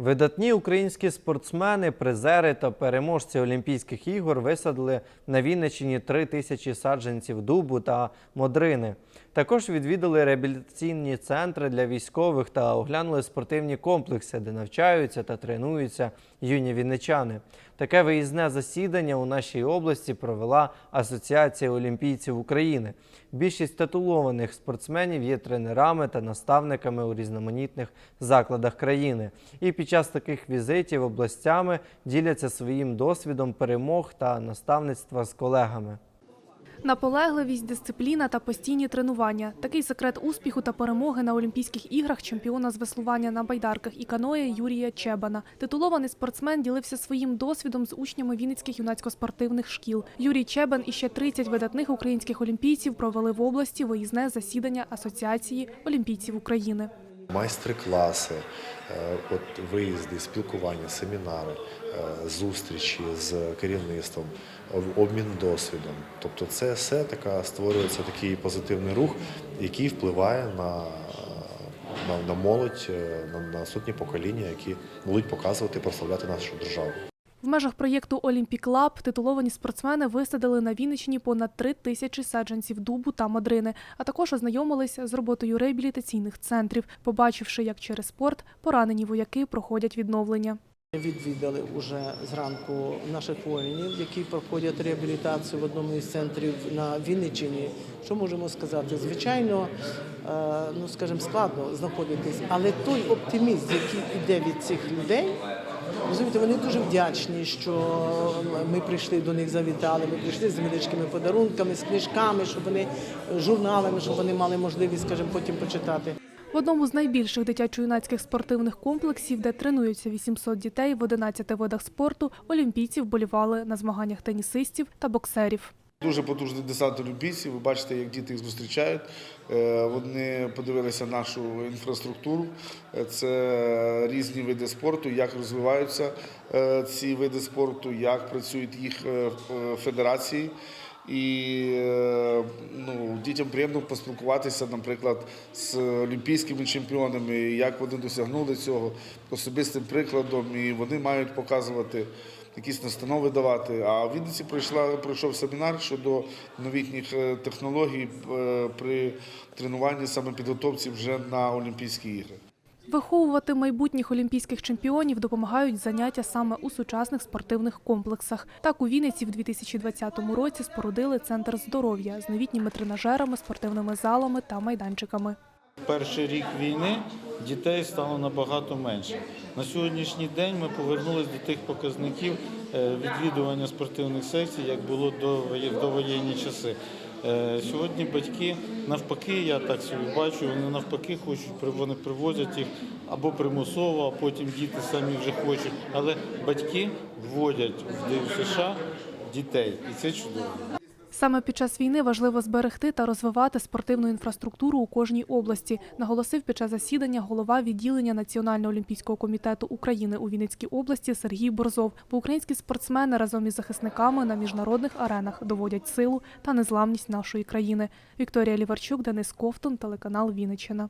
Видатні українські спортсмени, призери та переможці Олімпійських ігор висадили на Вінниччині три тисячі саджанців дубу та модрини. Також відвідали реабілітаційні центри для військових та оглянули спортивні комплекси, де навчаються та тренуються юні вінничани. Таке виїзне засідання у нашій області провела Асоціація олімпійців України. Більшість титулованих спортсменів є тренерами та наставниками у різноманітних закладах країни. І під час таких візитів областями діляться своїм досвідом перемог та наставництва з колегами. Наполегливість, дисципліна та постійні тренування – такий секрет успіху та перемоги на Олімпійських іграх чемпіона з веслування на байдарках і каное Юрія Чебана. Титулований спортсмен ділився своїм досвідом з учнями Вінницьких юнацько-спортивних шкіл. Юрій Чебан і ще 30 видатних українських олімпійців провели в області виїзне засідання Асоціації олімпійців України. Майстер-класи, е, от виїзди, спілкування, семінари, е, зустрічі з керівництвом, обмін досвідом. Тобто, це все така створюється такий позитивний рух, який впливає на, на, на молодь, е, на, на сотні покоління, які будуть показувати, прославляти нашу державу. В межах проєкту «Олімпік Лаб» титуловані спортсмени висадили на Вінниччині понад три тисячі саджанців дубу та мадрини, а також ознайомилися з роботою реабілітаційних центрів, побачивши, як через спорт поранені вояки проходять відновлення. Відвідали уже зранку наших воїнів, які проходять реабілітацію в одному із центрів на Вінниччині. Що можемо сказати? Звичайно, е, ну скажімо, складно знаходитись, але той оптимізм, який йде від цих людей, розумієте, вони дуже вдячні, що ми прийшли до них, завітали. Ми прийшли з невеличкими подарунками, з книжками, щоб вони журналами, щоб вони мали можливість, скажімо, потім почитати. В одному з найбільших дитячо-юнацьких спортивних комплексів, де тренуються 800 дітей в 11 видах спорту, олімпійці вболівали на змаганнях тенісистів та боксерів. Дуже потужний десант олімпійців. Ви бачите, як діти їх зустрічають. Е, Вони подивилися нашу інфраструктуру. Е, Це різні види спорту, як розвиваються е, ці види спорту, як працюють їх федерації. І е, ну, дітям приємно поспілкуватися, наприклад, з олімпійськими чемпіонами, як вони досягнули цього особистим прикладом, і вони мають показувати якісь настанови давати. А в Вінниці пройшла пройшов семінар щодо новітніх е, технологій е, при тренуванні саме підготовці вже на Олімпійські ігри. Виховувати майбутніх олімпійських чемпіонів допомагають заняття саме у сучасних спортивних комплексах. Так у Вінниці в 2020 році спорудили центр здоров'я з новітніми тренажерами, спортивними залами та майданчиками. Перший рік війни дітей стало набагато менше. На сьогоднішній день ми повернулися до тих показників е, відвідування спортивних секцій, як було до воє- довоєнні часи. Е, Сьогодні батьки навпаки, я так собі бачу, вони навпаки хочуть, вони привозять їх або примусово, а потім діти самі вже хочуть. Але батьки вводять в США дітей, і це чудово. Саме під час війни важливо зберегти та розвивати спортивну інфраструктуру у кожній області, наголосив під час засідання голова відділення Національного олімпійського комітету України у Вінницькій області Сергій Борзов. Бо українські спортсмени разом із захисниками на міжнародних аренах доводять силу та незламність нашої країни. Вікторія Ліварчук, Денис Ковтун, телеканал Вінниччина.